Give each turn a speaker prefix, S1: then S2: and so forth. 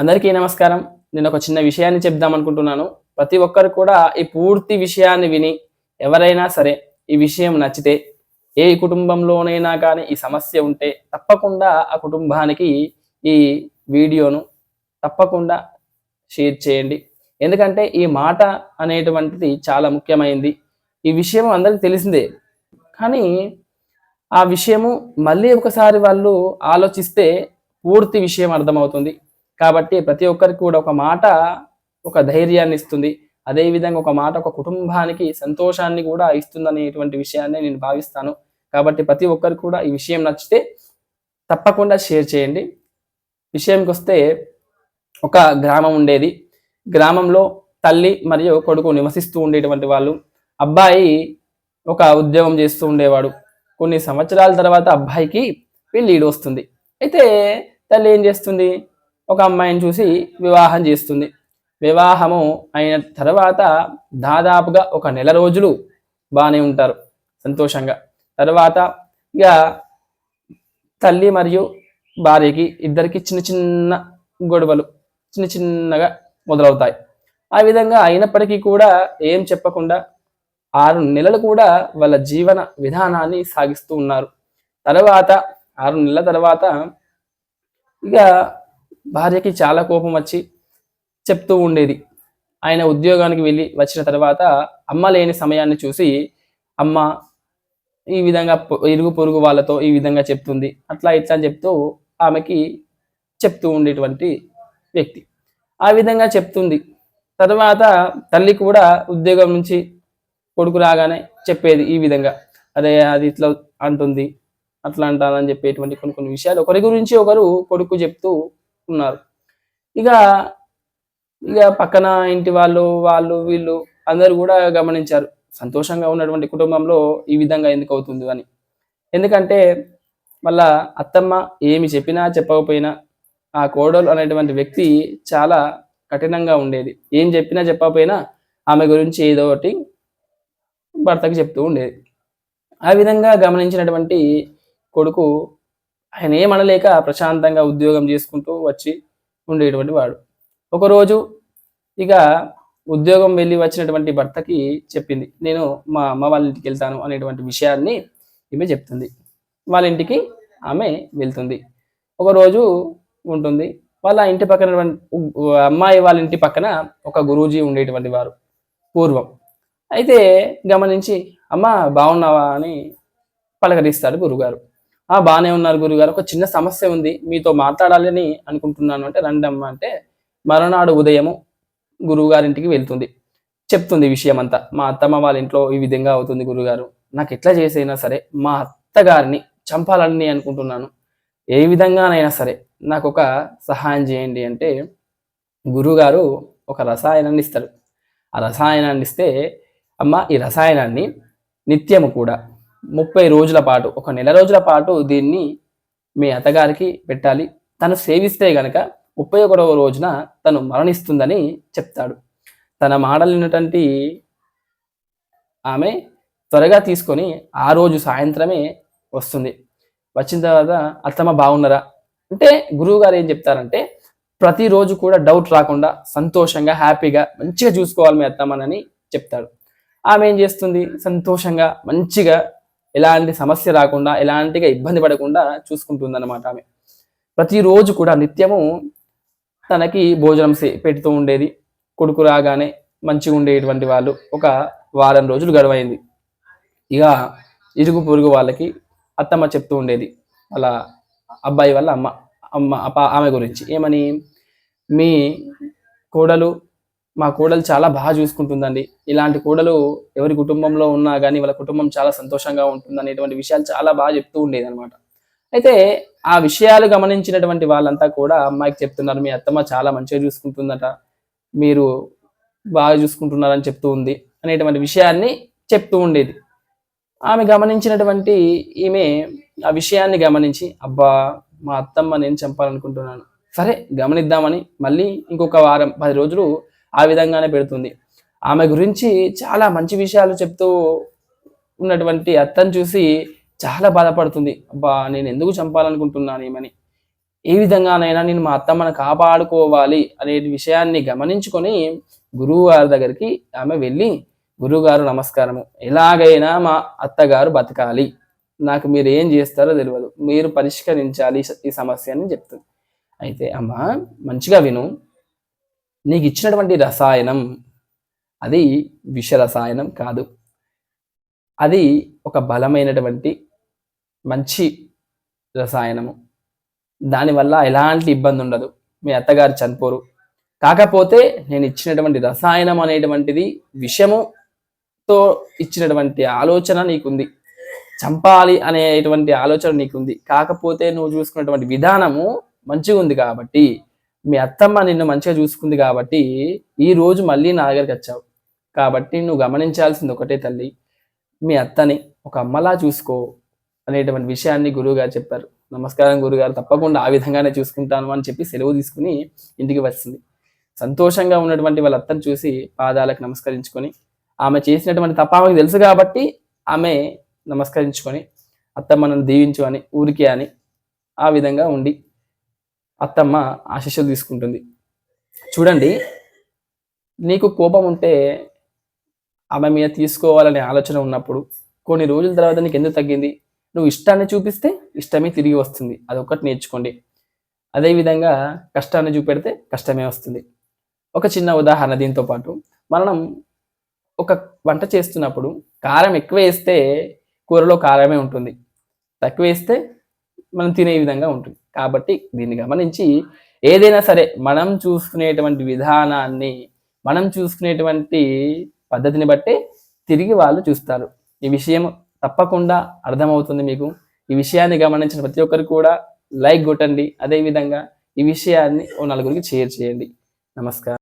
S1: అందరికీ నమస్కారం. నేను ఒక చిన్న విషయాన్ని చెప్దాం అనుకుంటున్నాను. ప్రతి ఒక్కరు కూడా ఈ పూర్తి విషయాన్ని విని ఎవరైనా సరే ఈ విషయం నచ్చితే ఏ కుటుంబంలోనైనా కానీ ఈ సమస్య ఉంటే తప్పకుండా ఆ కుటుంబానికి ఈ వీడియోను తప్పకుండా షేర్ చేయండి. ఎందుకంటే ఈ మాట అనేటువంటిది చాలా ముఖ్యమైనది ఈ విషయం అందరికీ తెలిసిందే. కానీ ఆ విషయము మళ్ళీ ఒకసారి వాళ్ళు ఆలోచిస్తే పూర్తి విషయం అర్థమవుతుంది. కాబట్టి ప్రతి ఒక్కరికి కూడా ఒక మాట ఒక ధైర్యాన్ని ఇస్తుంది. అదేవిధంగా ఒక మాట ఒక కుటుంబానికి సంతోషాన్ని కూడా ఇస్తుందనేటువంటి విషయాన్ని నేను భావిస్తాను. కాబట్టి ప్రతి ఒక్కరికి కూడా ఈ విషయం నచ్చితే తప్పకుండా షేర్ చేయండి. విషయంకి వస్తే ఒక గ్రామం ఉండేది. గ్రామంలో తల్లి మరియు కొడుకు నివసిస్తూ ఉండేటువంటి వాళ్ళు. అబ్బాయి ఒక ఉద్యోగం చేస్తూ ఉండేవాడు. కొన్ని సంవత్సరాల తర్వాత అబ్బాయికి పెళ్ళి వస్తుంది. అయితే తల్లి ఏం చేస్తుంది? ఒక అమ్మాయిని చూసి వివాహం చేస్తుంది. వివాహము అయిన తర్వాత దాదాపుగా ఒక నెల రోజులు బాగానే ఉంటారు సంతోషంగా. తర్వాత ఇక తల్లి మరియు భార్యకి ఇద్దరికి చిన్న చిన్న గొడవలు చిన్న చిన్నగా మొదలవుతాయి. ఆ విధంగా అయినప్పటికీ కూడా ఏం చెప్పకుండా ఆరు నెలలు కూడా వాళ్ళ జీవన విధానాన్ని సాగిస్తూ ఉన్నారు. తర్వాత ఆరు నెలల తర్వాత ఇక భార్యకి చాలా కోపం వచ్చి చెప్తూ ఉండేది. ఆయన ఉద్యోగానికి వెళ్ళి వచ్చిన తర్వాత అమ్మ లేని సమయాన్ని చూసి అమ్మ ఈ విధంగా ఇరుగు పొరుగు వాళ్ళతో ఈ విధంగా చెప్తుంది. అట్లా ఇట్లా అని చెప్తూ ఆమెకి చెప్తూ ఉండేటువంటి వ్యక్తి. ఆ విధంగా చెప్తుంది. తర్వాత తల్లి కూడా ఉద్యోగం నుంచి కొడుకు రాగానే చెప్పేది ఈ విధంగా. అదే అది ఇట్లా అంటుంది అట్లా అంటానని చెప్పేటువంటి కొన్ని కొన్ని విషయాలు ఒకరి గురించి ఒకరు కొడుకు చెప్తూ ఉన్నారు ఇక ఇక పక్కన ఇంటి వాళ్ళు వాళ్ళు వీళ్ళు అందరూ కూడా గమనించారు. సంతోషంగా ఉన్నటువంటి కుటుంబంలో ఈ విధంగా ఎందుకు అవుతుంది అని. ఎందుకంటే మళ్ళా అత్తమ్మ ఏమి చెప్పినా చెప్పకపోయినా ఆ కోడలు అనేటువంటి వ్యక్తి చాలా కఠినంగా ఉండేది. ఏం చెప్పినా చెప్పకపోయినా ఆమె గురించి ఏదో ఒకటి భర్తకు చెప్తూ ఉండేది. ఆ విధంగా గమనించినటువంటి కొడుకు ఆయన ఏమనలేక ప్రశాంతంగా ఉద్యోగం చేసుకుంటూ వచ్చి ఉండేటువంటి వాడు. ఒకరోజు ఇక ఉద్యోగం వెళ్ళి వచ్చినటువంటి భర్తకి చెప్పింది నేను మా అమ్మ వాళ్ళ ఇంటికి వెళ్తాను అనేటువంటి విషయాన్ని ఈమె చెప్తుంది. వాళ్ళ ఇంటికి ఆమె వెళ్తుంది. ఒకరోజు ఉంటుంది వాళ్ళ ఇంటి పక్కన అమ్మాయి వాళ్ళ ఇంటి పక్కన ఒక గురూజీ ఉండేటువంటి వారు పూర్వం. అయితే గమనించి అమ్మ బాగున్నావా అని పలకరిస్తాడు గురుగారు. ఆ బాగానే ఉన్నారు గురుగారు ఒక చిన్న సమస్య ఉంది మీతో మాట్లాడాలని అనుకుంటున్నాను అంటే రండమ్మ అంటే మరునాడు ఉదయము గురువుగారింటికి వెళ్తుంది చెప్తుంది విషయం అంతా మా అత్తమ్మ వాళ్ళ ఇంట్లో ఈ విధంగా అవుతుంది గురుగారు. నాకు ఎట్లా చేసైనా సరే మా అత్తగారిని చంపాలని అనుకుంటున్నాను. ఏ విధంగానైనా సరే నాకు ఒక సహాయం చేయండి అంటే గురువుగారు ఒక రసాయనాన్ని ఇస్తారు. ఆ రసాయనాన్ని ఇస్తే అమ్మ ఈ రసాయనాన్ని నిత్యము కూడా ముప్పై రోజుల పాటు ఒక నెల రోజుల పాటు దీన్ని మీ అత్తగారికి పెట్టాలి. తను సేవిస్తే గనక ముప్పై ఒకటవ రోజున తను మరణిస్తుందని చెప్తాడు. తన మాటలినటువంటి ఆమె త్వరగా తీసుకొని ఆ రోజు సాయంత్రమే వస్తుంది. వచ్చిన తర్వాత అత్తమ్మ బాగున్నారా? అంటే గురువు గారు ఏం చెప్తారంటే ప్రతిరోజు కూడా డౌట్ రాకుండా సంతోషంగా హ్యాపీగా మంచిగా చూసుకోవాలి మీ అత్తమ్మనని చెప్తాడు. ఆమె ఏం చేస్తుంది? సంతోషంగా మంచిగా ఎలాంటి సమస్య రాకుండా ఎలాంటిగా ఇబ్బంది పడకుండా చూసుకుంటుందన్నమాట ఆమె. ప్రతిరోజు కూడా నిత్యము తనకి భోజనం పెడుతూ ఉండేది. కొడుకు రాగానే మంచిగా ఉండేటువంటి వాళ్ళు ఒక వారం రోజులు గడవైంది. ఇక ఇరుగు పొరుగు వాళ్ళకి అత్తమ్మ చెప్తూ ఉండేది. వాళ్ళ అబ్బాయి వాళ్ళ అమ్మ అమ్మ అప్ప- ఆమె గురించి. ఏమని? మీ కోడలు మా కోడలు చాలా బాగా చూసుకుంటుందండి. ఇలాంటి కోడలు ఎవరి కుటుంబంలో ఉన్నా కానీ వాళ్ళ కుటుంబం చాలా సంతోషంగా ఉంటుంది అనేటువంటి విషయాలు చాలా బాగా చెప్తూ ఉండేది అనమాట అయితే ఆ విషయాలు గమనించినటువంటి వాళ్ళంతా కూడా అమ్మాయికి చెప్తున్నారు మీ అత్తమ్మ చాలా మంచిగా చూసుకుంటుందట మీరు బాగా చూసుకుంటున్నారని చెప్తూ ఉంది అనేటువంటి విషయాన్ని చెప్తూ ఉండేది. ఆమె గమనించినటువంటి ఈమె ఆ విషయాన్ని గమనించి అబ్బా మా అత్తమ్మ నేను చంపాలనుకుంటున్నాను. సరే గమనిద్దామని మళ్ళీ ఇంకొక వారం పది రోజులు ఆ విధంగానే పెడుతుంది. ఆమె గురించి చాలా మంచి విషయాలు చెప్తూ ఉన్నటువంటి అత్తను చూసి చాలా బాధపడుతుంది. అబ్బా నేను ఎందుకు చంపాలనుకుంటున్నాను ఏమని ఏ విధంగానైనా నేను మా అత్తమ్మను కాపాడుకోవాలి అనే విషయాన్ని గమనించుకొని గురువు గారి దగ్గరికి ఆమె వెళ్ళి గురువుగారు నమస్కారము. ఎలాగైనా మా అత్తగారు బతకాలి. నాకు మీరు ఏం చేస్తారో తెలియదు మీరు పరిష్కరించాలి ఈ సమస్య అని చెప్తుంది. అయితే అమ్మ మంచిగా విను. నీకు ఇచ్చినటువంటి రసాయనం అది విష రసాయనం కాదు. అది ఒక బలమైనటువంటి మంచి రసాయనము. దానివల్ల ఎలాంటి ఇబ్బంది ఉండదు మీ అత్తగారు చనిపోరు. కాకపోతే నేను ఇచ్చినటువంటి రసాయనం అనేటువంటిది విషముతో ఇచ్చినటువంటి ఆలోచన నీకుంది. చంపాలి అనేటువంటి ఆలోచన నీకుంది. కాకపోతే నువ్వు చూసుకున్నటువంటి విధానము మంచిగా ఉంది కాబట్టి మీ అత్తమ్మ నిన్ను మంచిగా చూసుకుంది కాబట్టి ఈ రోజు మళ్ళీ నా దగ్గరికి వచ్చావు. కాబట్టి నువ్వు గమనించాల్సింది ఒకటే తల్లి మీ అత్తని ఒక అమ్మలా చూసుకో అనేటువంటి విషయాన్ని గురువుగారు చెప్పారు. నమస్కారం గురుగారు తప్పకుండా ఆ విధంగానే చూసుకుంటాను అని చెప్పి సెలవు తీసుకుని ఇంటికి వచ్చింది. సంతోషంగా ఉన్నటువంటి వాళ్ళ అత్తను చూసి పాదాలకు నమస్కరించుకొని ఆమె చేసినటువంటి తప్ప ఆమెకు తెలుసు కాబట్టి ఆమె నమస్కరించుకొని అత్తమ్మను దీవించు అని ఊరికే అని ఆ విధంగా ఉండి అత్తమ్మ ఆశీస్సులు తీసుకుంటుంది. చూడండి నీకు కోపం ఉంటే ఆమె మీద తీసుకోవాలనే ఆలోచన ఉన్నప్పుడు కొన్ని రోజుల తర్వాత నీకు ఎందుకు తగ్గింది? నువ్వు ఇష్టాన్ని చూపిస్తే ఇష్టమే తిరిగి వస్తుంది. అదొకటి నేర్చుకోండి. అదేవిధంగా కష్టాన్ని చూపెడితే కష్టమే వస్తుంది. ఒక చిన్న ఉదాహరణ దీంతో పాటు. మనం ఒక వంట చేస్తున్నప్పుడు కారం ఎక్కువ వేస్తే కూరలో కారమే ఉంటుంది. తక్కువ వేస్తే మనం తినే విధంగా ఉంటుంది. కాబట్టి దీన్ని గమనించి ఏదైనా సరే మనం చూసుకునేటువంటి విధానాన్ని మనం చూసుకునేటువంటి పద్ధతిని బట్టి తిరిగి వాళ్ళు చూస్తారు. ఈ విషయం తప్పకుండా అర్థమవుతుంది మీకు. ఈ విషయాన్ని గమనించిన ప్రతి ఒక్కరు కూడా లైక్ కొట్టండి. అదేవిధంగా ఈ విషయాన్ని ఓ నలుగురికి షేర్ చేయండి. నమస్కారం.